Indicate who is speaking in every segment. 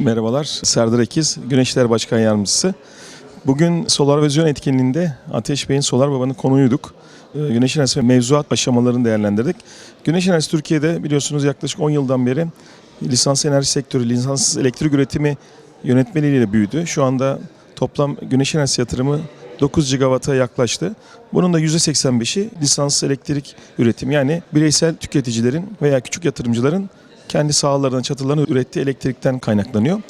Speaker 1: Merhabalar, Serdar Ekiz, Güneşler Başkan Yardımcısı. Bugün Solar Vizyon etkinliğinde Ateş Bey'in Solar Baba'nın konuğuyduk. Ee, Güneş enerjisi ve mevzuat aşamalarını değerlendirdik. Güneş enerjisi Türkiye'de biliyorsunuz yaklaşık 10 yıldan beri lisans enerji sektörü, lisanssız elektrik üretimi yönetmeliğiyle büyüdü. Şu anda toplam güneş enerjisi yatırımı 9 gigawata yaklaştı. Bunun da %85'i lisanssız elektrik üretimi yani bireysel tüketicilerin veya küçük yatırımcıların kendi sahalarından, çatılarından ürettiği elektrikten kaynaklanıyor.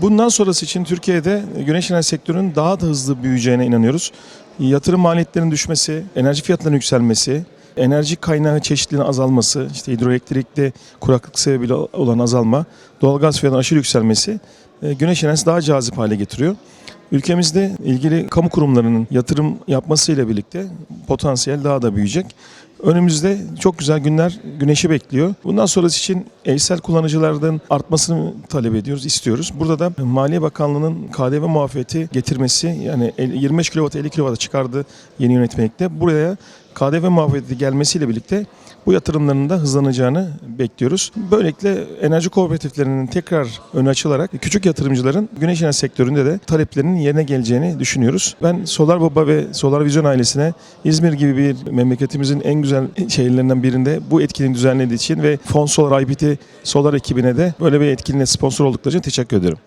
Speaker 1: Bundan sonrası için Türkiye'de güneş enerji sektörünün daha da hızlı büyüyeceğine inanıyoruz. Yatırım maliyetlerinin düşmesi, enerji fiyatlarının yükselmesi, enerji kaynağı çeşitliliğinin azalması, işte hidroelektrikte kuraklık sebebiyle olan azalma, doğalgaz fiyatının aşırı yükselmesi e, güneş enerjisi daha cazip hale getiriyor. Ülkemizde ilgili kamu kurumlarının yatırım yapmasıyla birlikte potansiyel daha da büyüyecek. Önümüzde çok güzel günler güneşi bekliyor. Bundan sonrası için evsel kullanıcılardan artmasını talep ediyoruz, istiyoruz. Burada da Maliye Bakanlığı'nın KDV muafiyeti getirmesi yani 25 kW 50 kW'a çıkardı yeni yönetmelikte. Buraya KDV muafiyeti gelmesiyle birlikte bu yatırımların da hızlanacağını bekliyoruz. Böylelikle enerji kooperatiflerinin tekrar önü açılarak küçük yatırımcıların güneş enerji sektöründe de taleplerinin yerine geleceğini düşünüyoruz. Ben Solar Baba ve Solar Vizyon ailesine İzmir gibi bir memleketimizin en güzel şehirlerinden birinde bu etkinliği düzenlediği için ve Fon Solar IPT Solar ekibine de böyle bir etkinliğe sponsor oldukları için teşekkür ederim.